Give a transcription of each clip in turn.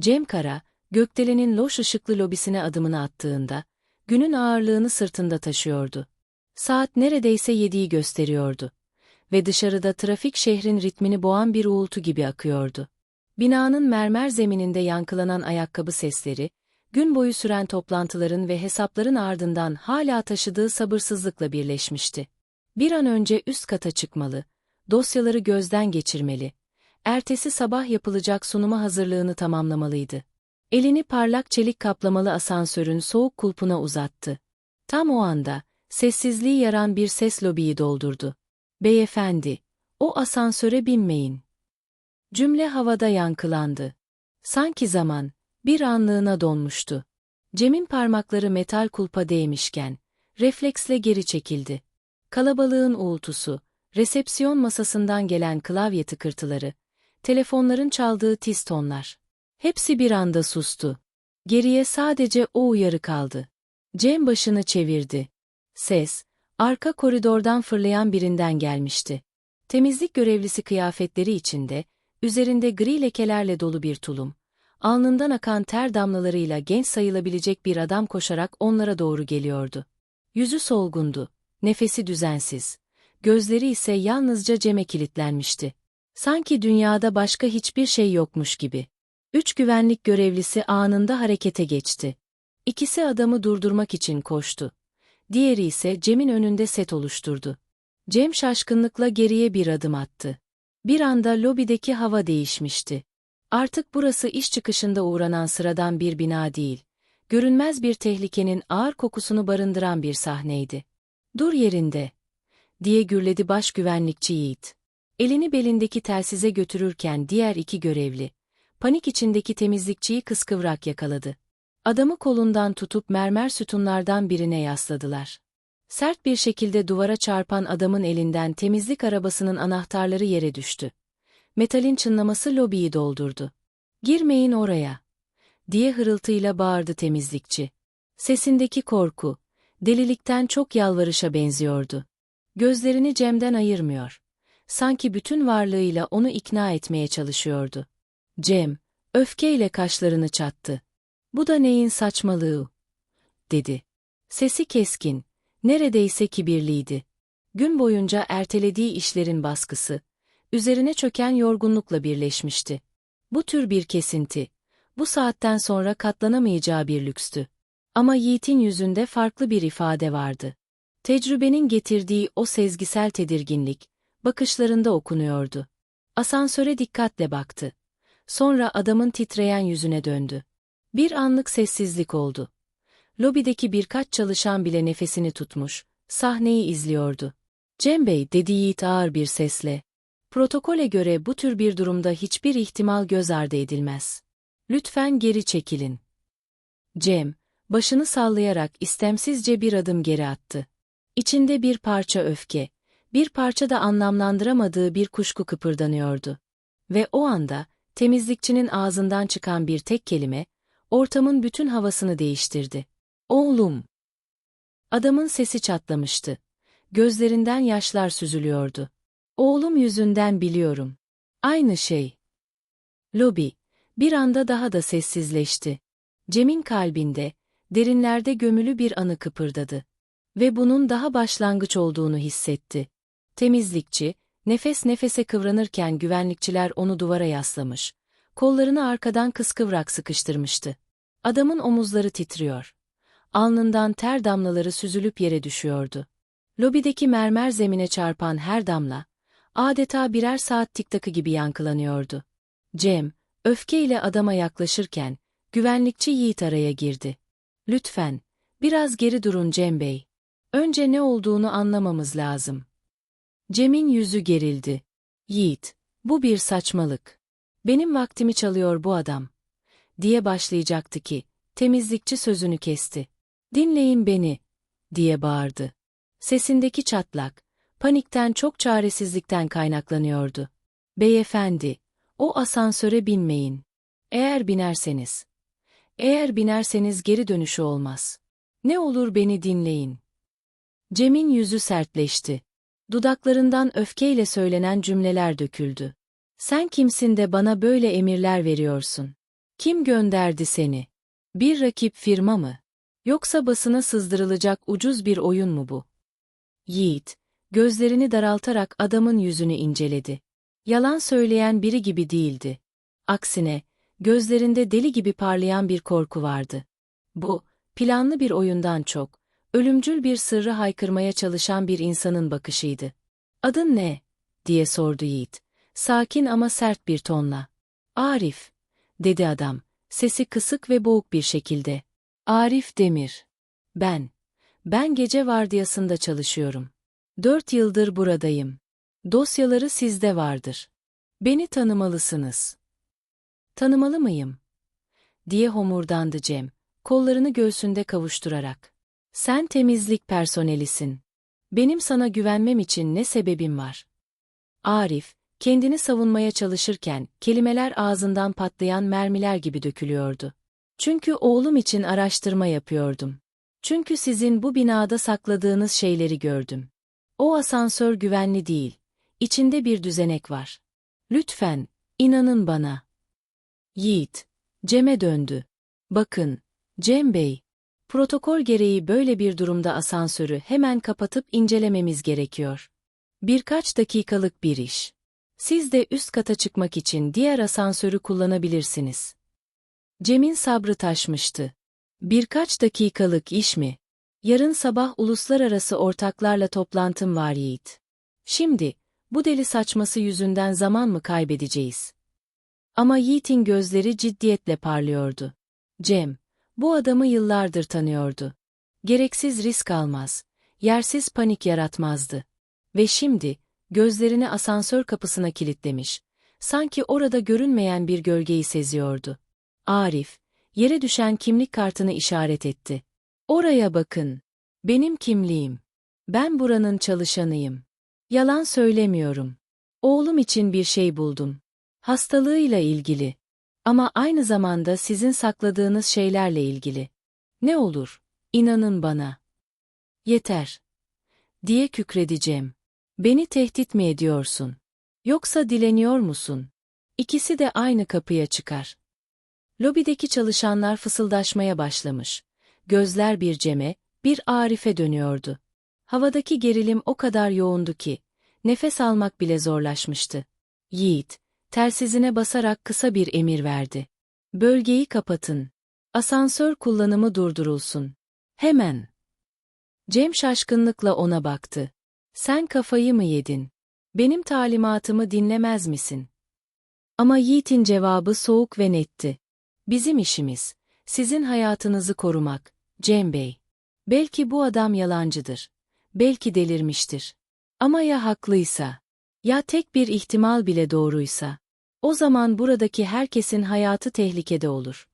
Cem Kara, gökdelenin loş ışıklı lobisine adımını attığında, günün ağırlığını sırtında taşıyordu. Saat neredeyse yediği gösteriyordu. Ve dışarıda trafik şehrin ritmini boğan bir uğultu gibi akıyordu. Binanın mermer zemininde yankılanan ayakkabı sesleri, gün boyu süren toplantıların ve hesapların ardından hala taşıdığı sabırsızlıkla birleşmişti. Bir an önce üst kata çıkmalı, dosyaları gözden geçirmeli, ertesi sabah yapılacak sunuma hazırlığını tamamlamalıydı. Elini parlak çelik kaplamalı asansörün soğuk kulpuna uzattı. Tam o anda, sessizliği yaran bir ses lobiyi doldurdu. Beyefendi, o asansöre binmeyin. Cümle havada yankılandı. Sanki zaman, bir anlığına donmuştu. Cem'in parmakları metal kulpa değmişken, refleksle geri çekildi. Kalabalığın uğultusu, resepsiyon masasından gelen klavye tıkırtıları, telefonların çaldığı tiz tonlar. Hepsi bir anda sustu. Geriye sadece o uyarı kaldı. Cem başını çevirdi. Ses, arka koridordan fırlayan birinden gelmişti. Temizlik görevlisi kıyafetleri içinde, üzerinde gri lekelerle dolu bir tulum, alnından akan ter damlalarıyla genç sayılabilecek bir adam koşarak onlara doğru geliyordu. Yüzü solgundu, nefesi düzensiz, gözleri ise yalnızca Cem'e kilitlenmişti. Sanki dünyada başka hiçbir şey yokmuş gibi. Üç güvenlik görevlisi anında harekete geçti. İkisi adamı durdurmak için koştu. Diğeri ise Cem'in önünde set oluşturdu. Cem şaşkınlıkla geriye bir adım attı. Bir anda lobideki hava değişmişti. Artık burası iş çıkışında uğranan sıradan bir bina değil, görünmez bir tehlikenin ağır kokusunu barındıran bir sahneydi. Dur yerinde, diye gürledi baş güvenlikçi Yiğit. Elini belindeki telsize götürürken diğer iki görevli, panik içindeki temizlikçiyi kıskıvrak yakaladı. Adamı kolundan tutup mermer sütunlardan birine yasladılar. Sert bir şekilde duvara çarpan adamın elinden temizlik arabasının anahtarları yere düştü. Metalin çınlaması lobiyi doldurdu. Girmeyin oraya, diye hırıltıyla bağırdı temizlikçi. Sesindeki korku, delilikten çok yalvarışa benziyordu. Gözlerini Cem'den ayırmıyor. Sanki bütün varlığıyla onu ikna etmeye çalışıyordu. Cem, öfkeyle kaşlarını çattı. Bu da neyin saçmalığı? dedi. Sesi keskin, neredeyse kibirliydi. Gün boyunca ertelediği işlerin baskısı, üzerine çöken yorgunlukla birleşmişti. Bu tür bir kesinti, bu saatten sonra katlanamayacağı bir lükstü. Ama Yiğit'in yüzünde farklı bir ifade vardı. Tecrübenin getirdiği o sezgisel tedirginlik, bakışlarında okunuyordu. Asansöre dikkatle baktı. Sonra adamın titreyen yüzüne döndü. Bir anlık sessizlik oldu. Lobideki birkaç çalışan bile nefesini tutmuş, sahneyi izliyordu. Cem Bey dedi Yiğit ağır bir sesle. Protokole göre bu tür bir durumda hiçbir ihtimal göz ardı edilmez. Lütfen geri çekilin. Cem, başını sallayarak istemsizce bir adım geri attı. İçinde bir parça öfke, bir parça da anlamlandıramadığı bir kuşku kıpırdanıyordu. Ve o anda, temizlikçinin ağzından çıkan bir tek kelime, ortamın bütün havasını değiştirdi. Oğlum! Adamın sesi çatlamıştı. Gözlerinden yaşlar süzülüyordu. Oğlum yüzünden biliyorum. Aynı şey. Lobi, bir anda daha da sessizleşti. Cem'in kalbinde, derinlerde gömülü bir anı kıpırdadı. Ve bunun daha başlangıç olduğunu hissetti. Temizlikçi, nefes nefese kıvranırken güvenlikçiler onu duvara yaslamış. Kollarını arkadan kıskıvrak sıkıştırmıştı. Adamın omuzları titriyor. Alnından ter damlaları süzülüp yere düşüyordu. Lobideki mermer zemine çarpan her damla, adeta birer saat tiktakı gibi yankılanıyordu. Cem, öfkeyle adama yaklaşırken, güvenlikçi Yiğit araya girdi. Lütfen, biraz geri durun Cem Bey. Önce ne olduğunu anlamamız lazım. Cem'in yüzü gerildi. Yiğit, bu bir saçmalık. Benim vaktimi çalıyor bu adam. Diye başlayacaktı ki, temizlikçi sözünü kesti. Dinleyin beni, diye bağırdı. Sesindeki çatlak, panikten çok çaresizlikten kaynaklanıyordu. Beyefendi, o asansöre binmeyin. Eğer binerseniz. Eğer binerseniz geri dönüşü olmaz. Ne olur beni dinleyin. Cem'in yüzü sertleşti. Dudaklarından öfkeyle söylenen cümleler döküldü. Sen kimsin de bana böyle emirler veriyorsun? Kim gönderdi seni? Bir rakip firma mı? Yoksa basına sızdırılacak ucuz bir oyun mu bu? Yiğit, gözlerini daraltarak adamın yüzünü inceledi. Yalan söyleyen biri gibi değildi. Aksine, gözlerinde deli gibi parlayan bir korku vardı. Bu, planlı bir oyundan çok, ölümcül bir sırrı haykırmaya çalışan bir insanın bakışıydı. Adın ne? diye sordu Yiğit. Sakin ama sert bir tonla. Arif, dedi adam, sesi kısık ve boğuk bir şekilde. Arif Demir. Ben. Ben gece vardiyasında çalışıyorum. Dört yıldır buradayım. Dosyaları sizde vardır. Beni tanımalısınız. Tanımalı mıyım? diye homurdandı Cem, kollarını göğsünde kavuşturarak. Sen temizlik personelisin. Benim sana güvenmem için ne sebebim var? Arif, kendini savunmaya çalışırken kelimeler ağzından patlayan mermiler gibi dökülüyordu. Çünkü oğlum için araştırma yapıyordum. Çünkü sizin bu binada sakladığınız şeyleri gördüm. O asansör güvenli değil. İçinde bir düzenek var. Lütfen, inanın bana. Yiğit, Cem'e döndü. Bakın, Cem Bey, protokol gereği böyle bir durumda asansörü hemen kapatıp incelememiz gerekiyor. Birkaç dakikalık bir iş. Siz de üst kata çıkmak için diğer asansörü kullanabilirsiniz. Cem'in sabrı taşmıştı. Birkaç dakikalık iş mi? Yarın sabah uluslararası ortaklarla toplantım var Yiğit. Şimdi, bu deli saçması yüzünden zaman mı kaybedeceğiz? Ama Yiğit'in gözleri ciddiyetle parlıyordu. Cem, bu adamı yıllardır tanıyordu. Gereksiz risk almaz, yersiz panik yaratmazdı. Ve şimdi, gözlerini asansör kapısına kilitlemiş, sanki orada görünmeyen bir gölgeyi seziyordu. Arif, yere düşen kimlik kartını işaret etti. Oraya bakın. Benim kimliğim. Ben buranın çalışanıyım. Yalan söylemiyorum. Oğlum için bir şey buldum. Hastalığıyla ilgili. Ama aynı zamanda sizin sakladığınız şeylerle ilgili. Ne olur, inanın bana. Yeter. Diye kükredeceğim. Beni tehdit mi ediyorsun? Yoksa dileniyor musun? İkisi de aynı kapıya çıkar. Lobideki çalışanlar fısıldaşmaya başlamış. Gözler bir Cem'e, bir Arif'e dönüyordu. Havadaki gerilim o kadar yoğundu ki, nefes almak bile zorlaşmıştı. Yiğit, telsizine basarak kısa bir emir verdi. Bölgeyi kapatın. Asansör kullanımı durdurulsun. Hemen. Cem şaşkınlıkla ona baktı. Sen kafayı mı yedin? Benim talimatımı dinlemez misin? Ama Yiğit'in cevabı soğuk ve netti. Bizim işimiz, sizin hayatınızı korumak, Cem Bey. Belki bu adam yalancıdır. Belki delirmiştir. Ama ya haklıysa? Ya tek bir ihtimal bile doğruysa? O zaman buradaki herkesin hayatı tehlikede olur.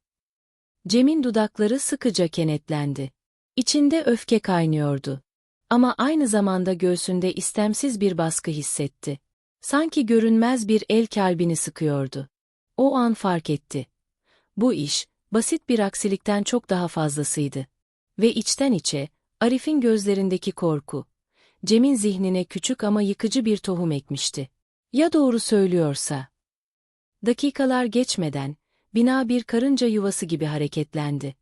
Cem'in dudakları sıkıca kenetlendi. İçinde öfke kaynıyordu. Ama aynı zamanda göğsünde istemsiz bir baskı hissetti. Sanki görünmez bir el kalbini sıkıyordu. O an fark etti. Bu iş, basit bir aksilikten çok daha fazlasıydı. Ve içten içe, Arif'in gözlerindeki korku, Cem'in zihnine küçük ama yıkıcı bir tohum ekmişti. Ya doğru söylüyorsa? Dakikalar geçmeden, bina bir karınca yuvası gibi hareketlendi.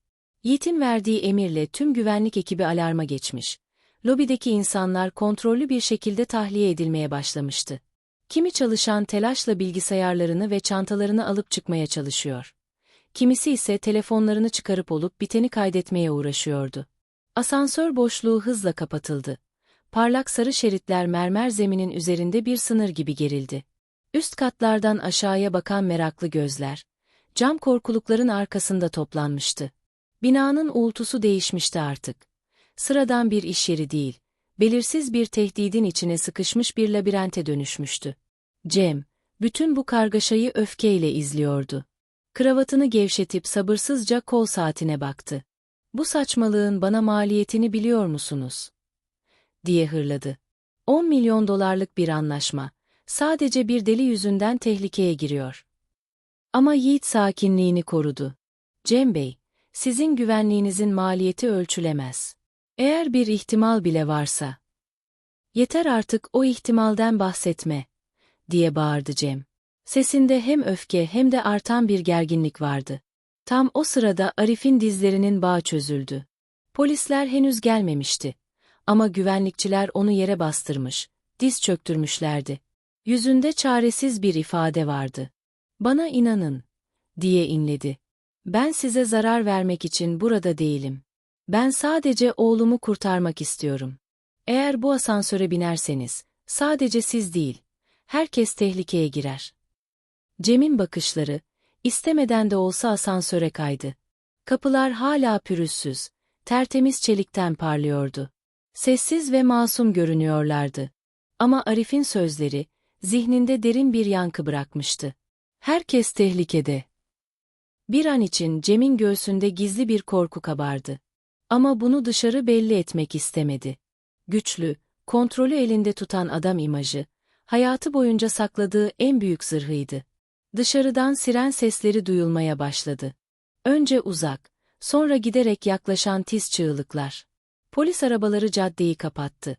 Yiğit'in verdiği emirle tüm güvenlik ekibi alarma geçmiş. Lobideki insanlar kontrollü bir şekilde tahliye edilmeye başlamıştı. Kimi çalışan telaşla bilgisayarlarını ve çantalarını alıp çıkmaya çalışıyor. Kimisi ise telefonlarını çıkarıp olup biteni kaydetmeye uğraşıyordu. Asansör boşluğu hızla kapatıldı. Parlak sarı şeritler mermer zeminin üzerinde bir sınır gibi gerildi. Üst katlardan aşağıya bakan meraklı gözler, cam korkulukların arkasında toplanmıştı. Binanın uğultusu değişmişti artık. Sıradan bir iş yeri değil, belirsiz bir tehdidin içine sıkışmış bir labirente dönüşmüştü. Cem, bütün bu kargaşayı öfkeyle izliyordu. Kravatını gevşetip sabırsızca kol saatine baktı. Bu saçmalığın bana maliyetini biliyor musunuz? diye hırladı. 10 milyon dolarlık bir anlaşma. Sadece bir deli yüzünden tehlikeye giriyor. Ama Yiğit sakinliğini korudu. Cem Bey, sizin güvenliğinizin maliyeti ölçülemez. Eğer bir ihtimal bile varsa. Yeter artık o ihtimalden bahsetme, diye bağırdı Cem. Sesinde hem öfke hem de artan bir gerginlik vardı. Tam o sırada Arif'in dizlerinin bağı çözüldü. Polisler henüz gelmemişti. Ama güvenlikçiler onu yere bastırmış, diz çöktürmüşlerdi. Yüzünde çaresiz bir ifade vardı. Bana inanın, diye inledi. Ben size zarar vermek için burada değilim. Ben sadece oğlumu kurtarmak istiyorum. Eğer bu asansöre binerseniz, sadece siz değil, herkes tehlikeye girer. Cem'in bakışları, istemeden de olsa asansöre kaydı. Kapılar hala pürüzsüz, tertemiz çelikten parlıyordu. Sessiz ve masum görünüyorlardı. Ama Arif'in sözleri, zihninde derin bir yankı bırakmıştı. Herkes tehlikede. Bir an için Cem'in göğsünde gizli bir korku kabardı. Ama bunu dışarı belli etmek istemedi. Güçlü, kontrolü elinde tutan adam imajı, hayatı boyunca sakladığı en büyük zırhıydı. Dışarıdan siren sesleri duyulmaya başladı. Önce uzak, sonra giderek yaklaşan tiz çığlıklar. Polis arabaları caddeyi kapattı.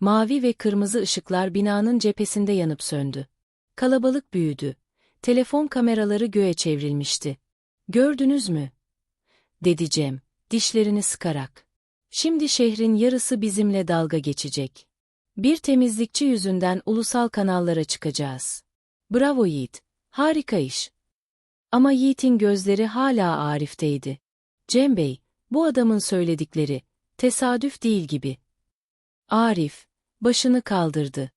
Mavi ve kırmızı ışıklar binanın cephesinde yanıp söndü. Kalabalık büyüdü. Telefon kameraları göğe çevrilmişti. Gördünüz mü? dedi Cem, dişlerini sıkarak. Şimdi şehrin yarısı bizimle dalga geçecek. Bir temizlikçi yüzünden ulusal kanallara çıkacağız. Bravo Yiğit, harika iş. Ama Yiğit'in gözleri hala Arif'teydi. Cem Bey, bu adamın söyledikleri, tesadüf değil gibi. Arif, başını kaldırdı.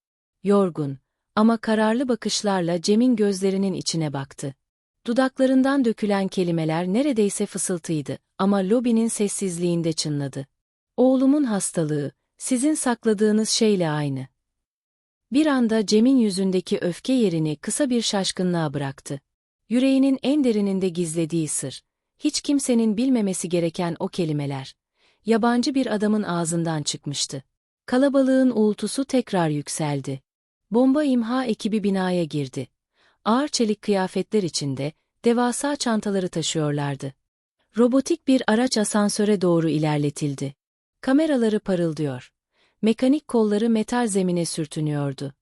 Yorgun ama kararlı bakışlarla Cem'in gözlerinin içine baktı. Dudaklarından dökülen kelimeler neredeyse fısıltıydı ama lobinin sessizliğinde çınladı. Oğlumun hastalığı, sizin sakladığınız şeyle aynı. Bir anda Cem'in yüzündeki öfke yerini kısa bir şaşkınlığa bıraktı. Yüreğinin en derininde gizlediği sır, hiç kimsenin bilmemesi gereken o kelimeler, yabancı bir adamın ağzından çıkmıştı. Kalabalığın uğultusu tekrar yükseldi. Bomba imha ekibi binaya girdi. Ağır çelik kıyafetler içinde, devasa çantaları taşıyorlardı. Robotik bir araç asansöre doğru ilerletildi. Kameraları parıldıyor. Mekanik kolları metal zemine sürtünüyordu.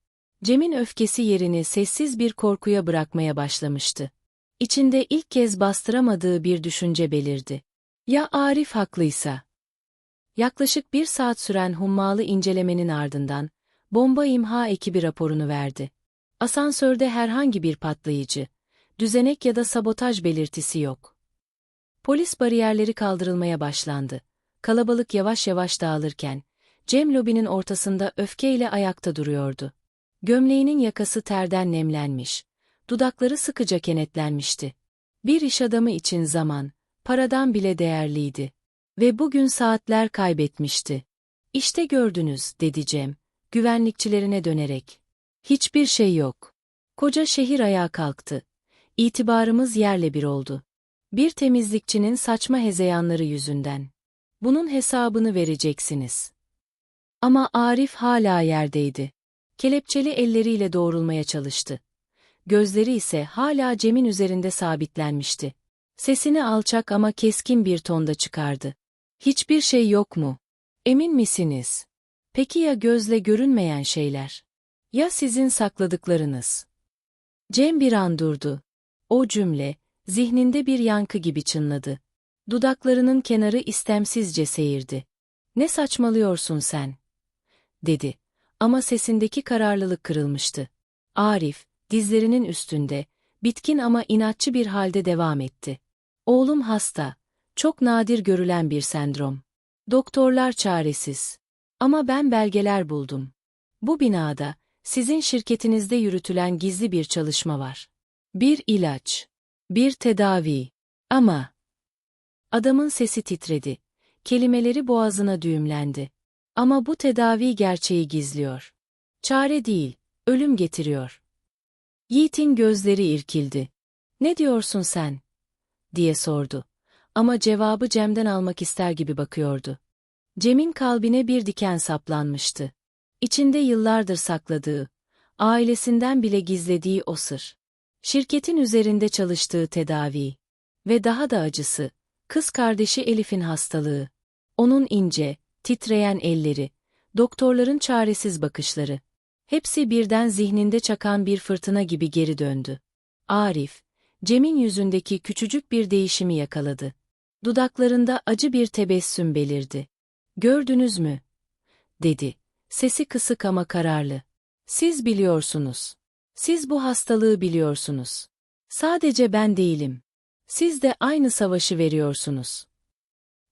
Cem'in öfkesi yerini sessiz bir korkuya bırakmaya başlamıştı. İçinde ilk kez bastıramadığı bir düşünce belirdi. Ya Arif haklıysa? Yaklaşık bir saat süren hummalı incelemenin ardından, bomba imha ekibi raporunu verdi. Asansörde herhangi bir patlayıcı, düzenek ya da sabotaj belirtisi yok. Polis bariyerleri kaldırılmaya başlandı. Kalabalık yavaş yavaş dağılırken, Cem lobinin ortasında öfkeyle ayakta duruyordu. Gömleğinin yakası terden nemlenmiş, dudakları sıkıca kenetlenmişti. Bir iş adamı için zaman, paradan bile değerliydi. Ve bugün saatler kaybetmişti. İşte gördünüz, dedi Cem, güvenlikçilerine dönerek. Hiçbir şey yok. Koca şehir ayağa kalktı. İtibarımız yerle bir oldu. Bir temizlikçinin saçma hezeyanları yüzünden. Bunun hesabını vereceksiniz. Ama Arif hala yerdeydi. Kelepçeli elleriyle doğrulmaya çalıştı. Gözleri ise hala Cem'in üzerinde sabitlenmişti. Sesini alçak ama keskin bir tonda çıkardı. Hiçbir şey yok mu? Emin misiniz? Peki ya gözle görünmeyen şeyler? Ya sizin sakladıklarınız? Cem bir an durdu. O cümle, zihninde bir yankı gibi çınladı. Dudaklarının kenarı istemsizce seyirdi. Ne saçmalıyorsun sen? dedi. Ama sesindeki kararlılık kırılmıştı. Arif, dizlerinin üstünde, bitkin ama inatçı bir halde devam etti. Oğlum hasta, çok nadir görülen bir sendrom. Doktorlar çaresiz. Ama ben belgeler buldum. Bu binada, sizin şirketinizde yürütülen gizli bir çalışma var. Bir ilaç. Bir tedavi. Ama... Adamın sesi titredi. Kelimeleri boğazına düğümlendi. Ama bu tedavi gerçeği gizliyor. Çare değil, ölüm getiriyor. Yiğit'in gözleri irkildi. Ne diyorsun sen? diye sordu. Ama cevabı Cem'den almak ister gibi bakıyordu. Cem'in kalbine bir diken saplanmıştı. İçinde yıllardır sakladığı, ailesinden bile gizlediği o sır. Şirketin üzerinde çalıştığı tedavi. Ve daha da acısı, kız kardeşi Elif'in hastalığı. Onun ince, titreyen elleri, doktorların çaresiz bakışları. Hepsi birden zihninde çakan bir fırtına gibi geri döndü. Arif, Cem'in yüzündeki küçücük bir değişimi yakaladı. Dudaklarında acı bir tebessüm belirdi. Gördünüz mü? dedi. Sesi kısık ama kararlı. Siz biliyorsunuz. Siz bu hastalığı biliyorsunuz. Sadece ben değilim. Siz de aynı savaşı veriyorsunuz.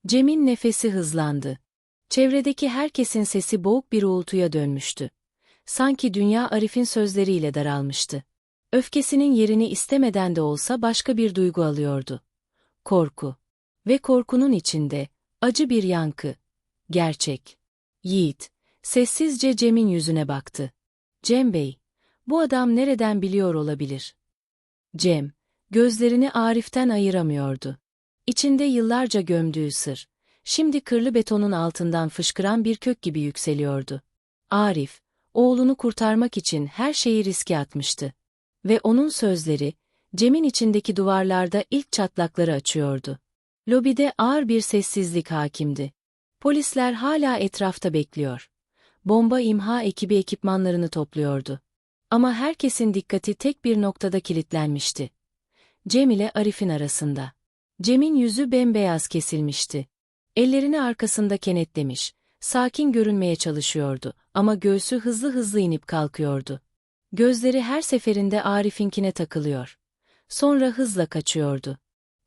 Cem'in nefesi hızlandı. Çevredeki herkesin sesi boğuk bir uğultuya dönmüştü. Sanki dünya Arif'in sözleriyle daralmıştı. Öfkesinin yerini istemeden de olsa başka bir duygu alıyordu. Korku. Ve korkunun içinde, acı bir yankı. Gerçek. Yiğit, sessizce Cem'in yüzüne baktı. Cem Bey, bu adam nereden biliyor olabilir? Cem, gözlerini Arif'ten ayıramıyordu. İçinde yıllarca gömdüğü sır, şimdi kırlı betonun altından fışkıran bir kök gibi yükseliyordu. Arif, oğlunu kurtarmak için her şeyi riske atmıştı. Ve onun sözleri, Cem'in içindeki duvarlarda ilk çatlakları açıyordu. Lobide ağır bir sessizlik hakimdi. Polisler hala etrafta bekliyor. Bomba imha ekibi ekipmanlarını topluyordu. Ama herkesin dikkati tek bir noktada kilitlenmişti. Cem ile Arif'in arasında. Cem'in yüzü bembeyaz kesilmişti. Ellerini arkasında kenetlemiş, sakin görünmeye çalışıyordu ama göğsü hızlı hızlı inip kalkıyordu. Gözleri her seferinde Arif'inkine takılıyor. Sonra hızla kaçıyordu.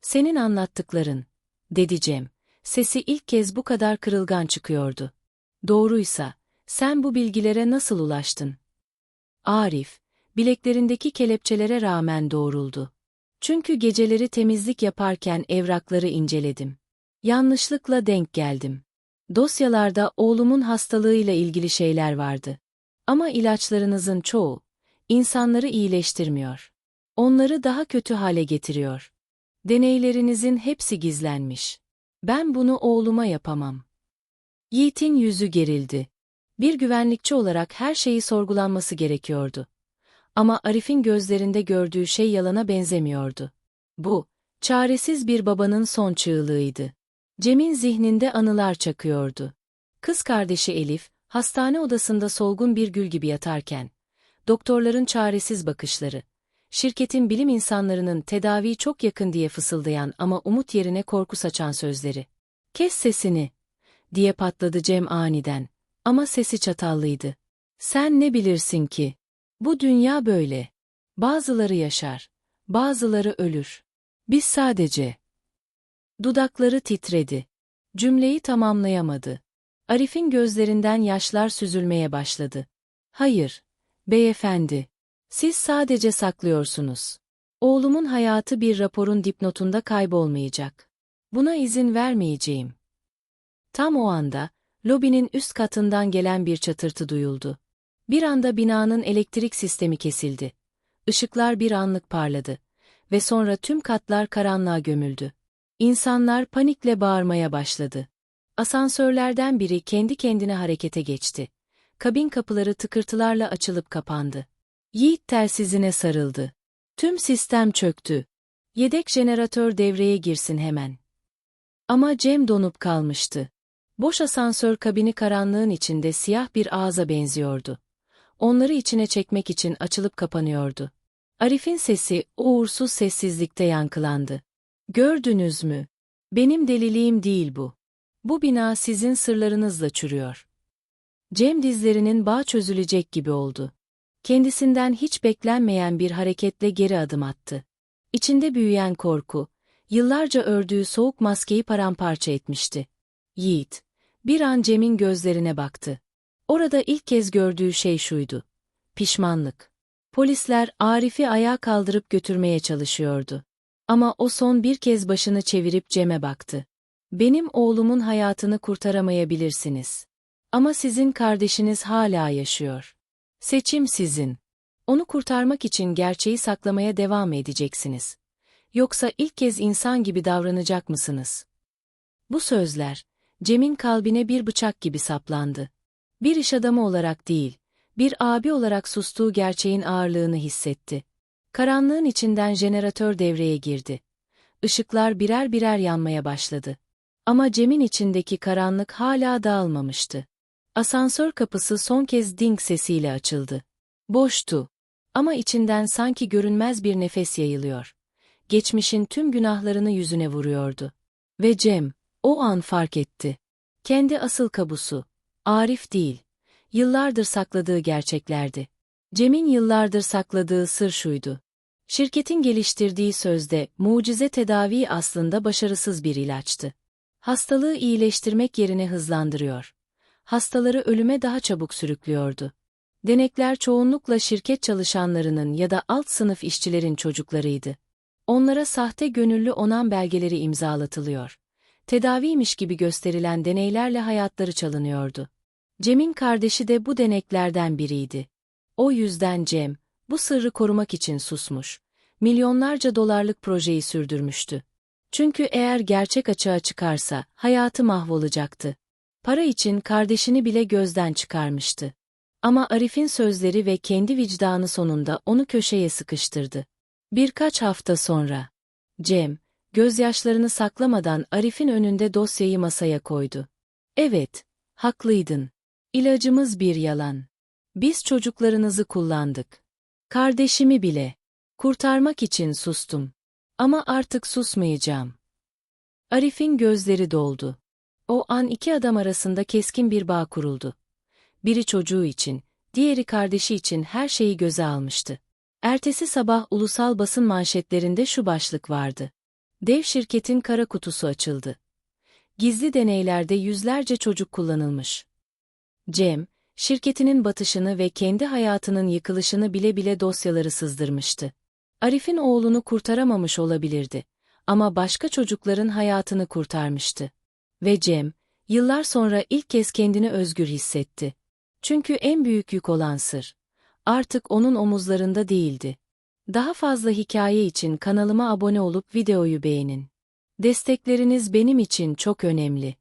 Senin anlattıkların, dedi Cem. Sesi ilk kez bu kadar kırılgan çıkıyordu. Doğruysa, sen bu bilgilere nasıl ulaştın? Arif, bileklerindeki kelepçelere rağmen doğruldu. Çünkü geceleri temizlik yaparken evrakları inceledim. Yanlışlıkla denk geldim. Dosyalarda oğlumun hastalığıyla ilgili şeyler vardı. Ama ilaçlarınızın çoğu, insanları iyileştirmiyor. Onları daha kötü hale getiriyor. Deneylerinizin hepsi gizlenmiş. Ben bunu oğluma yapamam. Yiğit'in yüzü gerildi. Bir güvenlikçi olarak her şeyi sorgulanması gerekiyordu. Ama Arif'in gözlerinde gördüğü şey yalana benzemiyordu. Bu, çaresiz bir babanın son çığlığıydı. Cem'in zihninde anılar çakıyordu. Kız kardeşi Elif, hastane odasında solgun bir gül gibi yatarken, doktorların çaresiz bakışları, şirketin bilim insanlarının tedavi çok yakın diye fısıldayan ama umut yerine korku saçan sözleri. Kes sesini, diye patladı Cem aniden. Ama sesi çatallıydı. Sen ne bilirsin ki? Bu dünya böyle. Bazıları yaşar, bazıları ölür. Biz sadece. Dudakları titredi. Cümleyi tamamlayamadı. Arif'in gözlerinden yaşlar süzülmeye başladı. Hayır, beyefendi. Siz sadece saklıyorsunuz. Oğlumun hayatı bir raporun dipnotunda kaybolmayacak. Buna izin vermeyeceğim. Tam o anda, lobinin üst katından gelen bir çatırtı duyuldu. Bir anda binanın elektrik sistemi kesildi. Işıklar bir anlık parladı. Ve sonra tüm katlar karanlığa gömüldü. İnsanlar panikle bağırmaya başladı. Asansörlerden biri kendi kendine harekete geçti. Kabin kapıları tıkırtılarla açılıp kapandı. Yiğit telsizine sarıldı. Tüm sistem çöktü. Yedek jeneratör devreye girsin hemen. Ama Cem donup kalmıştı. Boş asansör kabini karanlığın içinde siyah bir ağza benziyordu. Onları içine çekmek için açılıp kapanıyordu. Arif'in sesi uğursuz sessizlikte yankılandı. Gördünüz mü? Benim deliliğim değil bu. Bu bina sizin sırlarınızla çürüyor. Cem dizlerinin bağ çözülecek gibi oldu. Kendisinden hiç beklenmeyen bir hareketle geri adım attı. İçinde büyüyen korku, yıllarca ördüğü soğuk maskeyi paramparça etmişti. Yiğit, bir an Cem'in gözlerine baktı. Orada ilk kez gördüğü şey şuydu. Pişmanlık. Polisler Arif'i ayağa kaldırıp götürmeye çalışıyordu. Ama o son bir kez başını çevirip Cem'e baktı. Benim oğlumun hayatını kurtaramayabilirsiniz. Ama sizin kardeşiniz hala yaşıyor. Seçim sizin. Onu kurtarmak için gerçeği saklamaya devam edeceksiniz. Yoksa ilk kez insan gibi davranacak mısınız? Bu sözler, Cem'in kalbine bir bıçak gibi saplandı. Bir iş adamı olarak değil, bir abi olarak sustuğu gerçeğin ağırlığını hissetti. Karanlığın içinden jeneratör devreye girdi. Işıklar birer birer yanmaya başladı. Ama Cem'in içindeki karanlık hala dağılmamıştı. Asansör kapısı son kez ding sesiyle açıldı. Boştu. Ama içinden sanki görünmez bir nefes yayılıyor. geçmişin tüm günahlarını yüzüne vuruyordu. Ve Cem, o an fark etti. Kendi asıl kabusu, Arif değil, yıllardır sakladığı gerçeklerdi. Cem'in yıllardır sakladığı sır şuydu. Şirketin geliştirdiği sözde mucize tedavi aslında başarısız bir ilaçtı. Hastalığı iyileştirmek yerine hızlandırıyor. Hastaları ölüme daha çabuk sürüklüyordu. Denekler çoğunlukla şirket çalışanlarının ya da alt sınıf işçilerin çocuklarıydı. Onlara sahte gönüllü onan belgeleri imzalatılıyor. Tedaviymiş gibi gösterilen deneylerle hayatları çalınıyordu. Cem'in kardeşi de bu deneklerden biriydi. O yüzden Cem, bu sırrı korumak için susmuş. Milyonlarca dolarlık projeyi sürdürmüştü. Çünkü eğer gerçek açığa çıkarsa, hayatı mahvolacaktı. Para için kardeşini bile gözden çıkarmıştı. Ama Arif'in sözleri ve kendi vicdanı sonunda onu köşeye sıkıştırdı. Birkaç hafta sonra, Cem, gözyaşlarını saklamadan Arif'in önünde dosyayı masaya koydu. Evet, haklıydın. İlacımız bir yalan. Biz çocuklarınızı kullandık. Kardeşimi bile. Kurtarmak için sustum. Ama artık susmayacağım. Arif'in gözleri doldu. O an iki adam arasında keskin bir bağ kuruldu. Biri çocuğu için, diğeri kardeşi için her şeyi göze almıştı. Ertesi sabah ulusal basın manşetlerinde şu başlık vardı. Dev şirketin kara kutusu açıldı. Gizli deneylerde yüzlerce çocuk kullanılmış. Cem, şirketinin batışını ve kendi hayatının yıkılışını bile bile dosyaları sızdırmıştı. Arif'in oğlunu kurtaramamış olabilirdi. Ama başka çocukların hayatını kurtarmıştı. Ve Cem, yıllar sonra ilk kez kendini özgür hissetti. Çünkü en büyük yük olan sır, artık onun omuzlarında değildi. Daha fazla hikaye için kanalıma abone olup videoyu beğenin. Destekleriniz benim için çok önemli.